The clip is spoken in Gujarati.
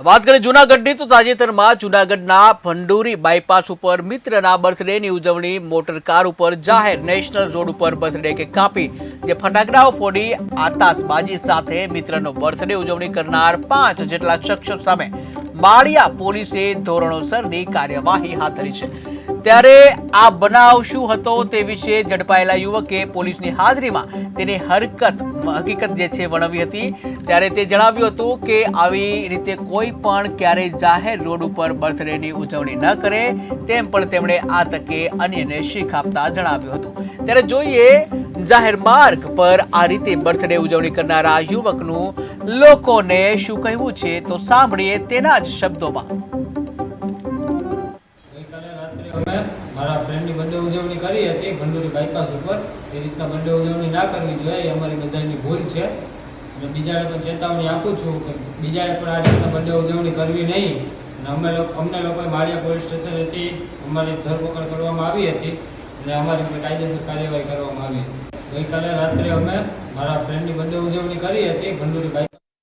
વાત કરીએ જૂનાગઢની, તો તાજેતરમાં જુનાગઢના ભંડુરી બાયપાસ ઉપર મિત્રના બર્થડેની ઉજવણી, મોટર કાર ઉપર જાહેર નેશનલ રોડ ઉપર બર્થડે કે કાપી, જે ફટાકડાઓ ફોડી આતાશબાજી સાથે મિત્રનો બર્થડે ઉજવણી કરનાર પાંચ જેટલા શખ્સો સામે માળિયા પોલીસે ધોરણોસરની કાર્યવાહી હાથ ધરી છે. ત્યારે આ બનાવ શું હતો તે વિશે ઝડપાયેલા યુવકે પોલીસની હાજરીમાં તેની હરકત, હકીકત જે છે વર્ણવી હતી. ત્યારે તે જણાવ્યું હતું કે આવી રીતે કોઈ પણ ક્યારેય જાહેર રોડ ઉપર બર્થડેની ઉજવણી ન કરે, તેમ પણ તેમણે આ તકે અન્યને શીખ આપતા જણાવ્યું હતું. ત્યારે જોઈએ, જાહેર માર્ગ પર આ રીતે બર્થડે ઉજવણી કરનારા યુવકનું લોકોને શું કહેવું છે તો સાંભળીએ તેના જ શબ્દોમાં. મારા ફ્રેન્ડની બર્થડે ઉજવણી કરી હતી, ભંડોરી બાયપાસ ઉપર. એ રીતના બર્થડે ઉજવણી ના કરવી જોઈએ, એ અમારી બધાની ભૂલ છે. અને બીજાને પણ ચેતવણી આપું છું કે બીજાએ પણ આ રીતના બર્થડે ઉજવણી કરવી નહીં. અમે લોકો, અમને લોકોએ માળિયા પોલીસ સ્ટેશનેથી અમારી ધરપકડ કરવામાં આવી હતી, અને અમારી પર કાયદેસર કાર્યવાહી કરવામાં આવી હતી. ગઈકાલે રાત્રે અમે મારા ફ્રેન્ડની બર્થડે ઉજવણી કરી હતી